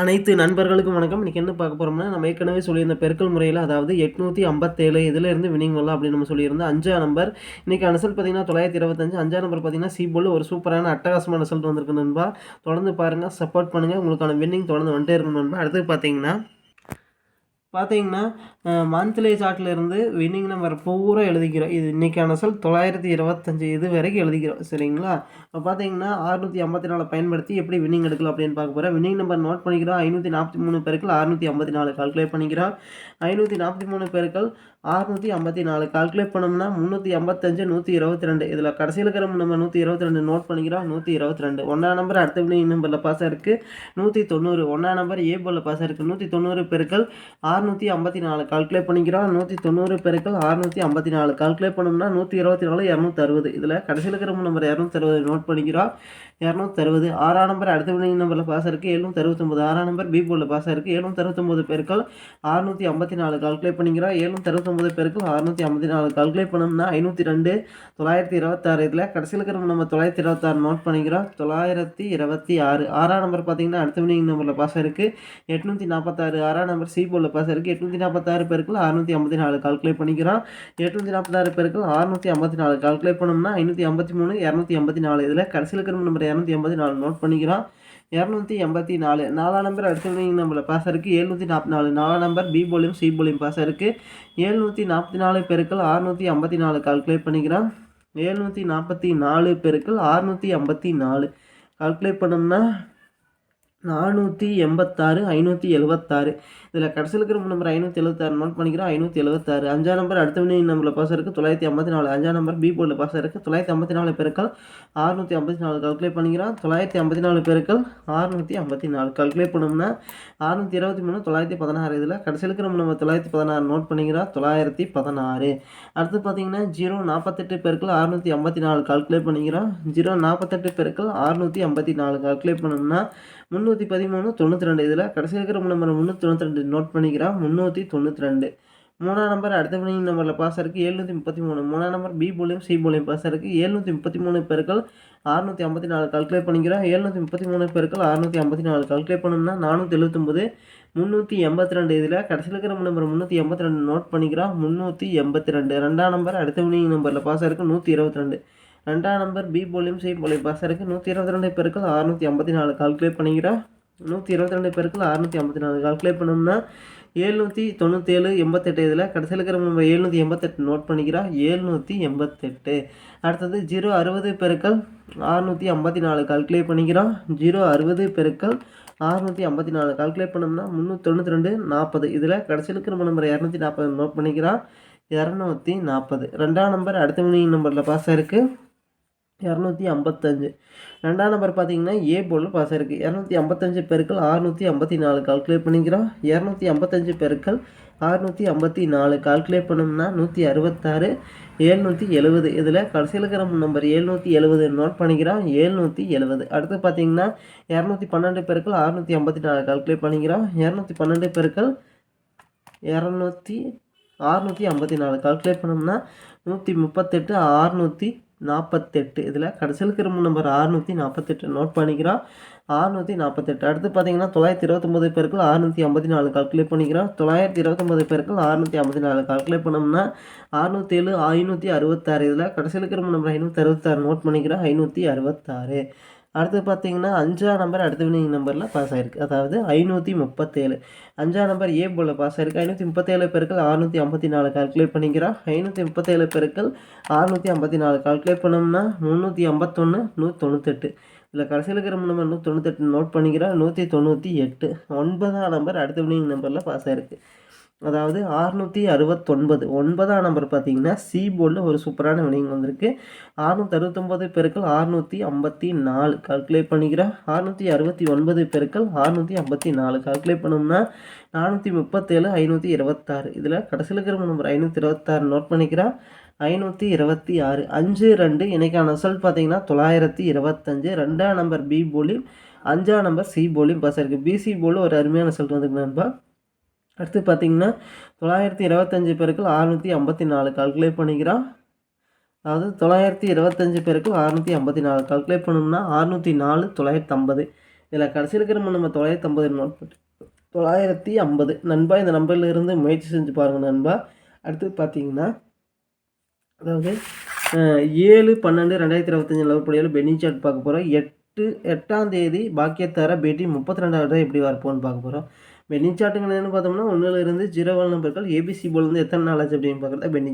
அனைத்து நண்பர்களுக்கும் வணக்கம். இன்றைக்கி என்ன பார்க்க போகிறோம்னா நம்ம ஏற்கனவே சொல்லியிருந்த பெருக்கல் முறையில் அதாவது எட்நூற்றி ஐம்பத்தேழு இதிலிருந்து வினிங் வரலாம் அப்படின்னு நம்ம சொல்லியிருந்தோம் அஞ்சா நம்பர் இன்றைக்கி அனசல் பார்த்தீங்கன்னா தொள்ளாயிரத்தி இருபத்தஞ்சு. அஞ்சா நம்பர் பார்த்தீங்கன்னா சீபோல் ஒரு சூப்பரான அட்டகாசமான ரிசல்ட் வந்திருக்கு நண்பா. தொடர்ந்து பாருங்கள் சப்போர்ட் பண்ணுங்கள் உங்களுக்கான வின்னிங் தொடர்ந்து வந்துட்டே இருக்கும் நண்பா. அடுத்து பார்த்தீங்கன்னா பார்த்தீங்கன்னா மந்த்லி சார்ட்டில் இருந்து வின்னிங் நம்பர் பூரா எழுதிக்கிறோம். இது இன்றைக்கான சொல் தொள்ளாயிரத்தி இருபத்தஞ்சி இது வரைக்கும் எழுதிக்கிறோம். சரிங்களா? இப்போ பார்த்தீங்கன்னா அறுநூற்றி ஐம்பத்தி நாலு பயன்படுத்தி எப்படி வின்னிங் எடுக்கலாம் அப்படின்னு பார்க்க போகிறோம் வின்னிங் நம்பர் நோட் பண்ணிக்கிறோம். ஐநூற்றி நாற்பத்தி மூணு பேருக்கள் அறுநூற்றி ஐம்பத்தி நாலு கால்குலேட் பண்ணிக்கிறோம். ஐநூற்றி நாற்பத்தி மூணு பேருக்கள் அறுநூற்றி ஐம்பத்தி நாலு கால்குலேட் பண்ணோம்னா முந்நூற்றி ஐம்பத்தஞ்சு நூற்றி இருபத்தி ரெண்டு. இதில் கடைசியில் இருக்கிற நம்ம நூற்றி இருபத்தி ரெண்டு நோட் பண்ணிக்கிறோம். நூற்றி இருபத்தி ரெண்டு. ஒன்றாம் நம்பர் அடுத்த வினிங் நம்பரில் பாஸ் இருக்குது நூற்றி தொண்ணூறு. ஒன்றாம் நம்பர் ஏ போலில் பாஸ் இருக்குது நூற்றி தொண்ணூறு பேருக்கள் ஆறுநூற்றி ஐம்பத்தி நாலு கால்குலேட் பண்ணிக்கிறோம். நூற்றி தொண்ணூறு பேருக்கள் ஆறுநூற்றி ஐம்பத்தி நாலு கால்குலேட் பண்ணோம்னா நூற்றி இருபத்தி நாலு இரநூத்தி அறுபது. இதில் கடைசியில் இருக்கிற நம்பர் இரநூத்தி அறுபது நோட் பண்ணிக்கிறோம். இரநூத்தி அறுபது ஆறாம் நம்பர் அடுத்த வினிங் நம்பரில் பாஸ் இருக்குது எழுநூற்றி அறுபத்தொம்பது ஆறாம் நம்பர் பி போலில் பாஸ் இருக்குது எழுநூற்றி அறுபத்தொம்பது பேருக்கள் ஆறுநூற்றி ஐம்பத்தி நாலு கால்குலேட் பண்ணிக்கிறோம். எழுநூற்றி அறுபத்தொம்பது பேருக்கள் அறுநூற்றி ஐம்பத்தி நாலு கால்குலேட் பண்ணோம்னா ஐநூற்றி ரெண்டு தொள்ளாயிரத்தி இருபத்தாறு இதில் கடைசியில் இருக்கிற நம்ம தொள்ளாயிரத்தி இருபத்தாறு நோட் பண்ணிக்கிறோம். தொள்ளாயிரத்தி இருபத்தி ஆறு. ஆறாம் நம்பர் பார்த்தீங்கன்னா அடுத்த வினிங் நம்பரில் பாஸ் இருக்குது எட்நூற்றி நாற்பத்தாறு ஆறாம் நம்பர் சி போலில் பாஸ் இருக்குது எட்நூற்றி நாற்பத்தாறு பேருக்கள் அறுநூற்றி ஐம்பத்தி நாலு கால்குலேட் பண்ணிக்கிறோம். எட்நூற்றி நாற்பத்தாறு பேருக்கள் அறுநூற்றி ஐம்பத்தி நாலு கால்குலேட் பண்ணோம்னா ஐநூற்றி ஐம்பத்தி மூணு இரநூத்தி ஐம்பத்தி நாலு. இதில் கடைசியில் இருக்கிற நம்பர் இரநூத்தி ஐம்பத்தி நாலு நோட் பண்ணிக்கிறோம். இரநூத்தி எண்பத்தி நாலு. நாலாம் நம்பர் அடுத்த நம்மளை பாஸ் இருக்குது எழுநூற்றி நாற்பத்தி நாலு. நாலாம் நம்பர் பி போலியும் சி போலியும் பாஸ் இருக்குது எழுநூற்றி நாற்பத்தி நாலு பெருக்கள் அறுநூற்றி ஐம்பத்தி நாலு கால்குலேட் பண்ணிக்கிறோம். எழுநூற்றி நாற்பத்தி நாலு பெருக்கள் அறுநூற்றி ஐம்பத்தி நாலு கால்குலேட் பண்ணோம்னா நானூற்றி எண்பத்தாறு ஐநூற்றி எழுபத்தாறு இதில் கடைசியில் இருக்கிற நம்பர் ஐநூற்றி எழுபத்தாறு நோட் பண்ணிக்கிறோம். ஐநூற்றி எழுபத்தாறு அஞ்சாம் நம்பர் அடுத்த மணி நம்பரில் பாஸ் இருக்குது தொள்ளாயிரத்தி ஐம்பத்தி நாலு. அஞ்சாம் நம்பர் பி போர்டில் பாஸ் இருக்குது தொள்ளாயிரத்தி ஐம்பத்தி நாலு பெருக்கள் ஆறுநூற்றி ஐம்பத்தி நாலு கல்குலேட் பண்ணிக்கிறோம். தொள்ளாயிரத்தி ஐம்பத்தி நாலு பெருக்கள் ஆறுநூற்றி ஐம்பத்தி நாலு கல்குலேட் பண்ணோம்னா அறுநூற்றி இருபத்தி மூணு தொள்ளாயிரத்தி பதினாறு. இதில் கடைசியில் இருக்கிற நம்ம தொள்ளாயிரத்தி பதினாறு நோட் பண்ணிக்கிறோம். தொள்ளாயிரத்தி பதினாறு. அடுத்து பார்த்தீங்கன்னா ஜீரோ நாற்பத்தெட்டு பெருக்கள் ஆறுநூற்றி ஐம்பத்தி நாலு கால்குலேட் பண்ணிக்கிறோம். ஜீரோ நாற்பத்தெட்டு பெருக்கள் ஆறுநூற்றி ஐம்பத்தி நாலு கால்குலேட் பண்ணோம்னா முந்நூற்றி பதிமூணு தொண்ணூற்றி ரெண்டு. இதில் கடைசி இருக்கிற நம்பர் முந்நூற்றி தொண்ணூற்றி ரெண்டு. நோட் பண்ணிக்கிறோம் முந்நூற்றி தொண்ணூற்றி ரெண்டு. மூணாம் நம்பர் அடுத்த வினிங் நம்பரில் பாஸ் இருக்குது எழுநூற்றி முப்பத்தி மூணு. மூணாம் நம்பர் பி போலியும் சி போலியும் பாஸ் இருக்குது எழுநூற்றி முப்பத்தி மூணு பேருக்கள் அறுநூற்றி ஐம்பத்தி நாலு கல்குலேட் பண்ணிக்கிறோம் எழுநூற்றி முப்பத்தி மூணு பேருக்கள் அறுநூற்றி ஐம்பத்தி நாலு. கல்குலேட் பண்ணோம்னா நானூற்றி எழுபத்தொம்பது முந்நூற்றி எண்பத்தி ரெண்டு. இதில் கடைசியில் இருக்கிற நம்பர் முந்நூற்றி எண்பத்தி ரெண்டு. நோட் பண்ணிக்கிறோம் முந்நூற்றி எண்பத்தி ரெண்டு. ரெண்டாம் நம்பர் அடுத்த வினிங் நம்பரில் பாஸ் இருக்குது நூற்றி இருபத்தி ரெண்டு. ரெண்டாம் நம்பர் பி போலியும் சி போலியும் பாஸ் இருக்குது நூற்றி இருபத்தி ரெண்டு பேருக்கள் அறுநூற்றி ஐம்பத்தி நாலு கால்குலேட் பண்ணிக்கிறோம். நூற்றி இருபத்தி ரெண்டு பேருக்குள்ள அறுநூற்றி ஐம்பத்தி நாலு கால்குலேட் பண்ணோம்னா ஏழ்நூற்றி தொண்ணூற்றேழு எண்பத்தெட்டு இதில் கடைசியில் இருக்கிற நம்ம ஏழ்நூற்றி எண்பத்தெட்டு நோட் பண்ணிக்கிறா ஏழ்நூற்றி எண்பத்தெட்டு. அடுத்தது ஜீரோ அறுபது பெருக்கள் அறுநூற்றி ஐம்பத்தி நாலு கால்குலேட் பண்ணிக்கிறோம். ஜீரோ அறுபது பெருக்கள் அறுநூற்றி ஐம்பத்தி நாலு கால்குலேட் பண்ணோம்னா முந்நூற்றி தொண்ணூற்றி ரெண்டு நாற்பது இதில் கடைசியில் இருக்கிற நம்ம நம்பர் இரநூத்தி நாற்பது நோட் பண்ணிக்கிறான் இரநூத்தி நாற்பது ரெண்டாம் நம்பர் அடுத்த மணி நம்பரில் பாஸ் இருக்குது இரநூத்தி ஐம்பத்தஞ்சு. ரெண்டாம் நம்பர் பார்த்தீங்கன்னா ஏ போர்டில் பாஸ் இருக்குது இரநூத்தி ஐம்பத்தஞ்சு பெருக்கள் அறுநூற்றி ஐம்பத்தி நாலு கால்குலேட் பண்ணிக்கிறோம். இரநூத்தி ஐம்பத்தஞ்சு பெருக்கள் அறுநூற்றி ஐம்பத்தி நாலு கால்குலேட் பண்ணோம்னா நூற்றி அறுபத்தாறு ஏழ்நூற்றி எழுபது. இதில் கடைசியில் இருக்கிற நம்பர் ஏழ்நூற்றி எழுபது நோட் பண்ணிக்கிறோம். ஏழ்நூற்றி எழுபது. அடுத்து பார்த்தீங்கன்னா இரநூத்தி பன்னெண்டு பெருக்கள் அறுநூற்றி ஐம்பத்தி நாலு கால்குலேட் பண்ணிக்கிறோம். இரநூத்தி பன்னெண்டு பெருக்கள் இரநூத்தி அறுநூற்றி ஐம்பத்தி நாலு கால்குலேட் பண்ணோம்னா நூற்றி முப்பத்தெட்டு அறுநூற்றி நாற்பத்தெட்டு இதில் கடைசியில் இருக்கிற நம்பர் அறுநூற்றி நாற்பத்தெட்டு நோட் பண்ணிக்கிறோம் அறுநூற்றி நாற்பத்தெட்டு அடுத்து பார்த்தீங்கன்னா தொள்ளாயிரத்தி இருபத்தொம்பது பேருக்குள் அறுநூற்றி ஐம்பத்தி நாலு கால்குலேட் பண்ணிக்கிறோம் தொள்ளாயிரத்தி இருபத்தொம்பது பேருக்குள் அறுநூற்றி ஐம்பத்தி நாலு கால்குலேட் பண்ணோம்னா அறுநூற்றி ஏழு ஐநூற்றி அறுபத்தாறு. இதில் கடைசியில் இருக்கிற நம்பர் ஐநூற்றி அறுபத்தாறு. நோட் பண்ணிக்கிறோம் ஐநூற்றி அறுபத்தாறு. அடுத்து பார்த்தீங்கன்னா அஞ்சாம் நம்பர் அடுத்த வினிங் நம்பரில் பாஸ் ஆகிருக்கு அதாவது ஐநூற்றி முப்பத்தேழு. அஞ்சாம் நம்பர் ஏ போல் பாஸ் ஆகிருக்கு ஐநூற்றி முப்பத்தேழு பேருக்கள் அறுநூற்றி ஐம்பத்தி நாலு கால்குலேட் பண்ணிக்கிறோம். ஐநூற்றி முப்பத்தேழு பேருக்கள் அறுநூற்றி ஐம்பத்தி நாலு கால்குலேட் பண்ணோம்னா முந்நூற்றி ஐம்பத்தொன்று நூற்றி தொண்ணூத்தெட்டு இதில் கடைசியில் இருக்கிற நம்பர் நூற்றி தொண்ணூத்தெட்டு நோட் பண்ணிக்கிறோம். நூற்றி தொண்ணூற்றி எட்டு. ஒன்பதாம் நம்பர் அடுத்த வினிங் நம்பரில் பாஸ் ஆகிருக்கு அதாவது அறுநூற்றி அறுபத்தொன்பது. ஒன்பதாம் நம்பர் பார்த்தீங்கன்னா சி போர்டில் ஒரு சூப்பரான வினிங் வந்திருக்கு. அறுநூற்றி அறுபத்தொம்பது பெருக்கள் அறுநூற்றி ஐம்பத்தி நாலு கால்குலேட் பண்ணிக்கிறேன். அறுநூற்றி அறுபத்தி ஒன்பது பெருக்கள் அறுநூற்றி ஐம்பத்தி நாலு கால்குலேட் பண்ணோம்னா நானூற்றி முப்பத்தேழு ஐநூற்றி இருபத்தாறு. இதில் கடைசியில் இருக்கிற நம்பர் ஐநூற்றி இருபத்தாறு நோட் பண்ணிக்கிறேன். ஐநூற்றி இருபத்தி ஆறு அஞ்சு ரெண்டு இன்றைக்கான ரிசல்ட் பார்த்தீங்கன்னா தொள்ளாயிரத்தி இருபத்தஞ்சு. ரெண்டாம் நம்பர் பி போலியும் அஞ்சாம் நம்பர் சி போலியும் பாஸ் இருக்குது பிசி போலில் ஒரு அருமையான ரிசல்ட் வந்துருக்கு நண்பா. அடுத்து பார்த்தீங்கன்னா தொள்ளாயிரத்தி இருபத்தஞ்சி பேருக்கு அறுநூற்றி ஐம்பத்தி நாலு கால்குலேட் பண்ணிக்கிறோம் அதாவது தொள்ளாயிரத்தி இருபத்தஞ்சி பேருக்கு அறுநூற்றி ஐம்பத்தி நாலு கால்குலேட் பண்ணோம்னா அறுநூற்றி நாலு தொள்ளாயிரத்தி ஐம்பது. இதில் கடைசி இருக்கிற நம்ம தொள்ளாயிரத்தி ஐம்பது நோட் போட்டு தொள்ளாயிரத்தி ஐம்பது. நண்பா இந்த நம்பர்லேருந்து முயற்சி செஞ்சு பாருங்கள் நண்பா. அடுத்து பார்த்தீங்கன்னா அதாவது ஏழு பன்னெண்டு ரெண்டாயிரத்தி இருபத்தஞ்சி லவப்படியில் பெனி சார்ட் பார்க்க போகிறோம் எட்டு எட்டாம் தேதி பாக்கியத்தார பேட்டி முப்பத்தி ரெண்டாயிரம் எப்படி வரப்போன்னு பார்க்க போகிறோம் பென்னி சார்ட்டுங்க என்னென்னு பார்த்தோம்னா ஒன்றில் இருந்து ஜீரோ நம்பர்கள் ஏபிசி போலேருந்து எத்தனை நாள் ஆச்சு அப்படின்னு பார்க்குறது பென்னி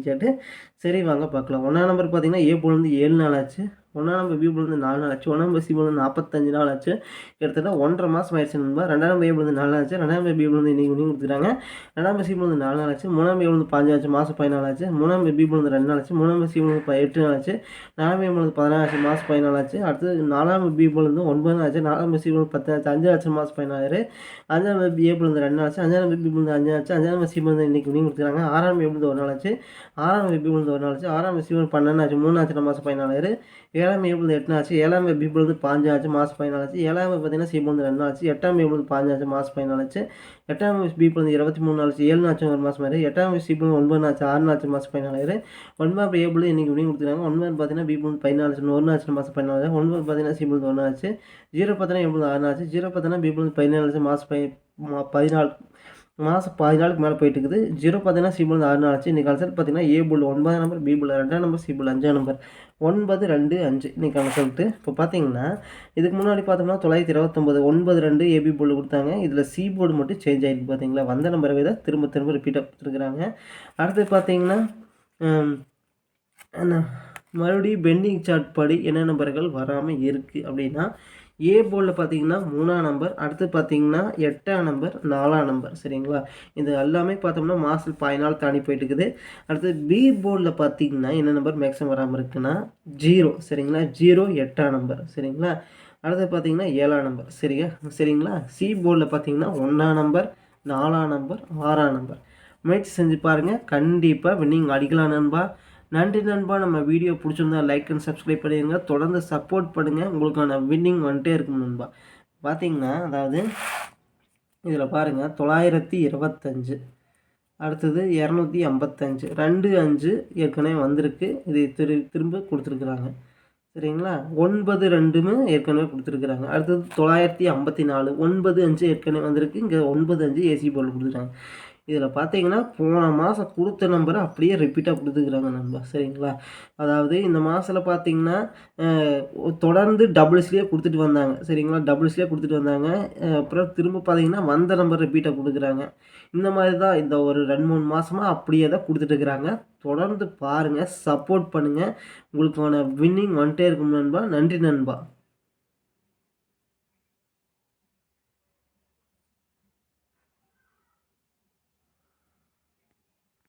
சரி வாங்க பார்க்கலாம். ஒன்றாம் நம்பர் பார்த்தீங்கன்னா ஏ போலேருந்து ஏழு நாள் ஆச்சு. ஒன்றாம் நம்பர் பி நாலு நாள் ஆச்சு ஒன்றாம் நம்பர் சி நாற்பத்தஞ்சு நாள் ஆச்சு கிட்டத்தட்ட ஒன்றரை மாதம் ஆயிடுச்சு நண்பா ரெண்டாம் நம்பர் ஏ நாலு நாள் ஆச்சு ரெண்டாம் நம்பர் பி போலேருந்து இன்னைக்கு இன்னும் கொடுத்துட்டாங்க ரெண்டாம் நம்பர் சி நாலு நாள் ஆச்சு மூணாம் பி போலேருந்து பாஞ்சு ஆச்சு மாதம் பதினாலு ஆச்சு மூணாம் நம்பர் பி ரெண்டு நாள் ஆச்சு மூணாம் நம்பர் சி எட்டு நாள் ஆச்சு நாலாம் பி போலேருந்து பதினாறு ஆச்சு மாதம் பதினாலு ஆச்சு அடுத்து நாலாம் நம்பர் பி ஒன்பது நாள் ஆச்சு நாலாம் நம்பர் பத்து ஆச்சு அஞ்சு ஆச்சு மாதம் பதினாறு அஞ்சாம் நம்பர் பி ஏ ரெண்டு நாள் ஆச்சு அஞ்சாம் நம்பர் பி அஞ்சு ஆச்சு அஞ்சாம் நம்பர் சி போலேருந்து இன்னைக்கு இன்னும் கொடுத்துருக்காங்க ஆறாம் நம்பர் ஒரு நாள் ஆச்சு ஆறாம் நம்பர் பி ஒரு நாள் ஆச்சு ஆறாம் நம்பர் சி பன்னெண்டு ஆச்சு மூணு ஆச்சு மாதம் பதினாலு ஏழாம் ஏபிள் எட்டு ஆச்சு ஏழாம் பி பாஞ்சாச்சு மாஸ் ஆச்சு பதினாலு ஆச்சு. ஏழாம் பார்த்தீங்கன்னா சி பொழுது ரெண்டு ஆச்சு. எட்டாம் பி பொழுது பாஞ்சு ஆச்சு மாதம் பதினாலு ஆச்சு. எட்டாம் பி வந்து இருபத்தி மூணு ஆச்சு. ஏழு நாச்சும் ஒரு மாதம் மாதிரி எட்டாம் சி பொழுது ஒன்பது ஆச்சு ஆறு ஆச்சு மாதம் பதினாலு ஒன்பது ஏபிள் பொழுது இன்னைக்கு இப்படியும் கொடுத்துருக்காங்க. ஒன்பது பார்த்தீங்கன்னா பி பொழுது பதினாலு ஆச்சு ஒரு நாச்சு மாதம் பதினாலு ஒன்பது பார்த்தீங்கன்னா சிபிள் ஒன்று ஆச்சு. ஜீரோ பார்த்தீங்கன்னா ஏ ஆறு நாச்சு ஜீரோ பார்த்தீங்கன்னா பிபிள் பதினாலு மாதம் பை பதினாலு மாதம் பாதி நாளுக்கு மேலே போயிட்டு இருக்குது ஜீரோ பார்த்தீங்கன்னா சி புல் ஆறு நாள் ஆச்சு. இன்றைக்கி ரிசல்ட் பார்த்தீங்கன்னா ஏ புல் ஒன்பதாம் நம்பர் பி புல் ரெண்டாம் நம்பர் சி புல் அஞ்சாம் நம்பர் ஒன்பது ரெண்டு அஞ்சு. இன்றைக்கி ரிசல்ட்டு இப்போ பார்த்தீங்கன்னா இதுக்கு முன்னாடி பார்த்தோம்னா தொள்ளாயிரத்தி இருபத்தொம்பது ஒன்பது ரெண்டு ஏபி போர்டு கொடுத்தாங்க. இதில் சி போர்டு மட்டும் சேஞ்ச் ஆகிருக்கு பார்த்தீங்களா வந்த நம்பரை தான் திரும்ப திரும்ப ரிப்பீட் கொடுத்துருக்குறாங்க. அடுத்து பார்த்தீங்கன்னா என்ன? மறுபடியும் பெண்டிங் சார்ட் படி என்ன நம்பர்கள் வராமல் இருக்குது அப்படின்னா ஏ போர்டில் பார்த்தீங்கன்னா மூணாம் நம்பர் அடுத்து பார்த்தீங்கன்னா எட்டாம் நம்பர் நாலாம் நம்பர் சரிங்களா? இது எல்லாமே பார்த்தோம்னா மாசல் பதினாலு தாண்டி போயிட்டு இருக்குது. அடுத்து பி போர்டில் பார்த்தீங்கன்னா என்ன நம்பர் மேக்ஸிமம் வராமல் இருக்குன்னா ஜீரோ சரிங்களா? ஜீரோ எட்டாம் நம்பர் சரிங்களா? அடுத்து பார்த்தீங்கன்னா ஏழாம் நம்பர் சரியா? சரிங்களா? சி போர்டில் பார்த்தீங்கன்னா ஒன்றாம் நம்பர் நாலாம் நம்பர் ஆறாம் நம்பர் முயற்சி செஞ்சு பாருங்கள் கண்டிப்பாக வின்னிங் அடிக்கலாம் நண்பா. நன்றி நண்பா. நம்ம வீடியோ பிடிச்சிருந்தா லைக் அண்ட் சப்ஸ்கிரைப் பண்ணிடுங்க. தொடர்ந்து சப்போர்ட் பண்ணுங்கள் உங்களுக்கான வின்னிங் வந்துட்டே இருக்கும் நண்பா. பார்த்தீங்கன்னா அதாவது இதில் பாருங்கள் தொள்ளாயிரத்தி இருபத்தஞ்சு. அடுத்தது இரநூத்தி ஐம்பத்தஞ்சு. ரெண்டு அஞ்சு ஏற்கனவே வந்திருக்கு. இது திரு திரும்ப கொடுத்துருக்குறாங்க. சரிங்களா? ஒன்பது ரெண்டுமே ஏற்கனவே கொடுத்துருக்குறாங்க. அடுத்தது தொள்ளாயிரத்தி ஐம்பத்தி நாலு. ஒன்பது அஞ்சு ஏற்கனவே வந்திருக்கு. இங்கே ஒன்பது அஞ்சு ஏசி போல் கொடுத்துருக்காங்க இதில் பார்த்தீங்கன்னா போன மாதம் கொடுத்த நம்பரை அப்படியே ரிப்பீட்டாக கொடுத்துக்கிறாங்க நண்பா. சரிங்களா? அதாவது இந்த மாதத்தில் பார்த்தீங்கன்னா தொடர்ந்து டபுள்ஸ்லேயே கொடுத்துட்டு வந்தாங்க. சரிங்களா? டபுள்ஸ்லேயே கொடுத்துட்டு வந்தாங்க. அப்புறம் திரும்ப பார்த்தீங்கன்னா வந்த நம்பர் ரிப்பீட்டாக கொடுக்குறாங்க. இந்த மாதிரி தான் இந்த ஒரு ரெண்டு மூணு மாதமாக அப்படியே தான் கொடுத்துட்டு இருக்கிறாங்க. தொடர்ந்து பாருங்கள் சப்போர்ட் பண்ணுங்கள் உங்களுக்கான வின்னிங் வந்துட்டே இருக்கும் நண்பா. நன்றி நண்பா.